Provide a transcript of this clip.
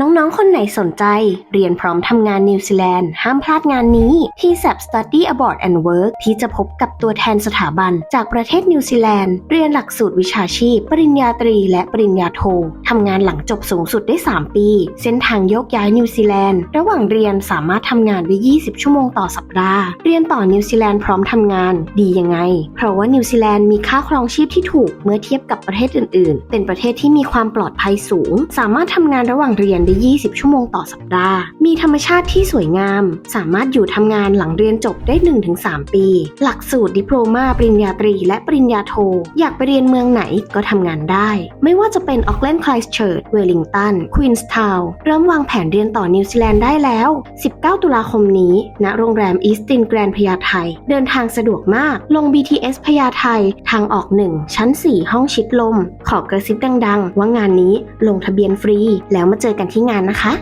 น้องๆ คนไหนสนใจ เรียนพร้อมทำงานนิวซีแลนด์ ห้ามพลาดงานนี้ ที่ s a p Study Abroad and Work ที่จะพบกับตัวแทนสถาบัน จากประเทศนิวซีแลนด์ เรียนหลักสูตรวิชาชีพ ปริญญาตรีและปริญญาโททำงานหลังจบสูงสุดได้ 3 ปี เส้นทางโยกย้ายนิวซีแลนด์ ระหว่างเรียนสามารถทำงานได้ 20 ชั่วโมงต่อสัปดาห์ เรียนต่อนิวซีแลนด์พร้อมทำงาน ดียังไง เพราะว่านิวซีแลนด์มีค่าครองชีพที่ถูกเมื่อเทียบกับประเทศอื่น ๆ เป็นประเทศที่มีความปลอดภัยสูง สามารถทำงานระหว่างเรียนได้ 20 ชั่วโมงต่อสัปดาห์ มีธรรมชาติที่สวยงาม สามารถอยู่ทำงานหลังเรียนจบได้ 1-3 ปี หลักสูตรดิโพลมาปริญญาตรี และปริญญาโท อยากไปเรียนเมืองไหนก็ทำงานได้ ไม่ว่าจะเป็นออกแลนด์คลสเชิร์ตเวลลิงตันควีนส์ทาวน์เริ่มวางแผนเรียนต่อนิวซีแลนด์ได้แล้ว 19 ตุลาคมนี้ณโรงแรมอีสตินแกรนพญาไทเดินทางสะดวกมาก ลง BTS พญาไททางออก 1 ชั้น 4 ห้องชิดลม ขอกระซิบดัง ๆ ว่างานนี้ลงทะเบียนฟรี แล้วมาเจอกันที่งานนะคะ